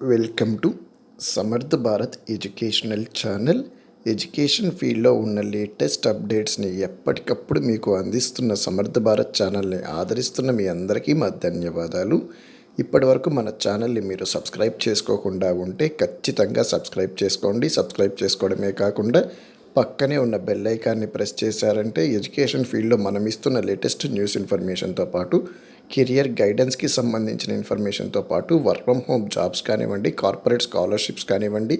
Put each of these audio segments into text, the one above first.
Welcome to Samartha Bharat educational channel. Education ఫీల్డ్లో ఉన్న latest అప్డేట్స్ని ఎప్పటికప్పుడు మీకు అందిస్తున్న సమర్థ భారత్ ఛానల్ని ఆదరిస్తున్న మీ అందరికీ మా ధన్యవాదాలు. ఇప్పటివరకు మన ఛానల్ని మీరు సబ్స్క్రైబ్ చేసుకోకుండా ఉంటే ఖచ్చితంగా సబ్స్క్రైబ్ చేసుకోండి. సబ్స్క్రైబ్ చేసుకోవడమే కాకుండా పక్కనే ఉన్న బెల్ ఐకాన్ని ప్రెస్ చేశారంటే ఎడ్యుకేషన్ ఫీల్డ్లో మనం ఇస్తున్న లేటెస్ట్ న్యూస్ ఇన్ఫర్మేషన్తో పాటు కెరియర్ గైడెన్స్కి సంబంధించిన ఇన్ఫర్మేషన్తో పాటు వర్క్ ఫ్రమ్ హోమ్ జాబ్స్ కానివ్వండి కార్పొరేట్ స్కాలర్షిప్స్ కానివ్వండి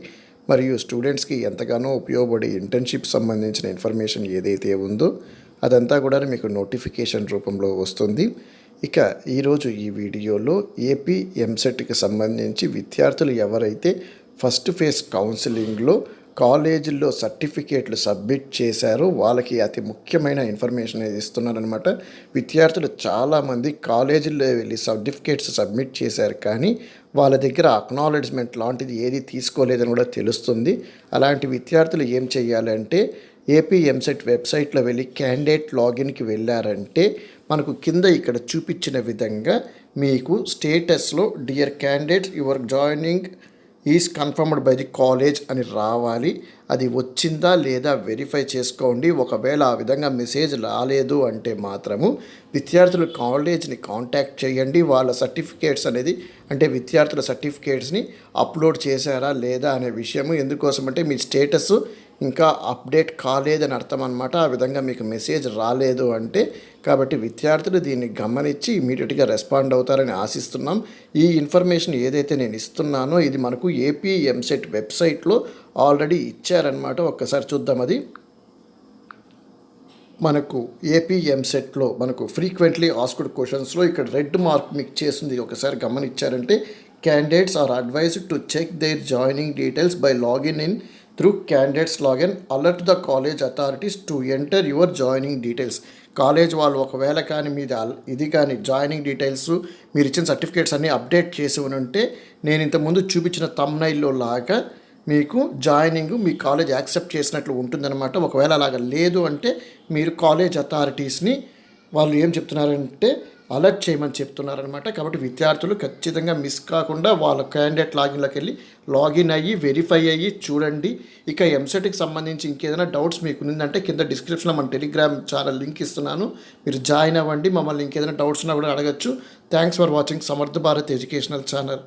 మరియు స్టూడెంట్స్కి ఎంతగానో ఉపయోగపడే ఇంటర్న్షిప్ సంబంధించిన ఇన్ఫర్మేషన్ ఏదైతే ఉందో అదంతా కూడా మీకు నోటిఫికేషన్ రూపంలో వస్తుంది. ఇక ఈరోజు ఈ వీడియోలో ఏపీ ఎంసెట్కి సంబంధించి విద్యార్థులు ఎవరైతే ఫస్ట్ ఫేజ్ కౌన్సిలింగ్లో కాలేజీల్లో సర్టిఫికేట్లు సబ్మిట్ చేశారు. వాళ్ళకి అతి ముఖ్యమైన ఇన్ఫర్మేషన్ అనేది ఇస్తున్నారనమాట విద్యార్థులు చాలామంది కాలేజీల్లో వెళ్ళి సర్టిఫికేట్స్ సబ్మిట్ చేశారు కానీ వాళ్ళ దగ్గర అక్నాలెడ్జ్మెంట్ లాంటిది ఏది తీసుకోలేదని కూడా తెలుస్తుంది. అలాంటి విద్యార్థులు ఏం చేయాలంటే ఏపీ ఎంసెట్ వెబ్సైట్లో వెళ్ళి క్యాండిడేట్ లాగిన్కి వెళ్ళారంటే మనకు కింద ఇక్కడ చూపించిన విధంగా మీకు స్టేటస్లో dear candidate your joining is confirmed by the college అని రావాలి. అది వచ్చిందా లేదా వెరిఫై చేసుకోండి. ఒకవేళ ఆ విధంగా మెసేజ్ రాలేదు అంటే మాత్రము విద్యార్థులు కాలేజ్ని కాంటాక్ట్ చేయండి. వాళ్ళ సర్టిఫికేట్స్ అనేది అంటే విద్యార్థుల సర్టిఫికేట్స్ని అప్లోడ్ చేశారా లేదా అనే విషయము ఎందుకోసం అంటే మీ స్టేటస్ ఇంకా అప్డేట్ కాలేదని అర్థం అనమాట ఆ విధంగా మీకు మెసేజ్ రాలేదు అంటే కాబట్టి విద్యార్థులు దీన్ని గమనించి ఇమీడియట్గా రెస్పాండ్ అవుతారని ఆశిస్తున్నాం. ఈ ఇన్ఫర్మేషన్ ఏదైతే నేను ఇస్తున్నానో ఇది మనకు ఏపీ ఎంసెట్ వెబ్సైట్లో ఆల్రెడీ ఇచ్చారనమాట ఒక్కసారి చూద్దాం అది. మనకు ఏపీఎంసెట్లో మనకు ఫ్రీక్వెంట్లీ ఆస్క్డ్ క్వశ్చన్స్లో ఇక్కడ రెడ్ మార్క్ మీకు చేసింది. ఒకసారి గమనించారంటే candidates are advised to check their joining details by login in through candidates login alert the college authorities to enter your joining details college వాళ్ళు ఒకవేళ కానీ మీద ఇది కానీ జాయినింగ్ డీటెయిల్స్ మీరు ఇచ్చిన సర్టిఫికేట్స్ అన్నీ అప్డేట్ చేసి ఉంటే నేను ఇంతకుముందు చూపించిన తమ్నైల్లో లాగా మీకు జాయినింగ్ మీ కాలేజ్ యాక్సెప్ట్ చేసినట్లు ఉంటుందన్నమాట. ఒకవేళ అలాగ లేదు అంటే మీరు కాలేజ్ అథారిటీస్ని వాళ్ళు ఏం చెప్తున్నారంటే అలర్ట్ చేయమని చెప్తున్నారనమాట కాబట్టి విద్యార్థులు ఖచ్చితంగా మిస్ కాకుండా వాళ్ళ క్యాండిడేట్ లాగిన్లోకి వెళ్ళి లాగిన్ అయ్యి వెరిఫై అయ్యి చూడండి. ఇక ఎంసెట్కి సంబంధించి ఇంకేదైనా డౌట్స్ మీకు ఉందంటే కింద డిస్క్రిప్షన్లో మన టెలిగ్రామ్ ఛానల్ లింక్ ఇస్తున్నాను. మీరు జాయిన్ అవ్వండి. మమ్మల్ని ఇంకేదైనా డౌట్స్ ఉన్నా కూడా అడగచ్చు. Thanks for watching Samartha Bharat educational channel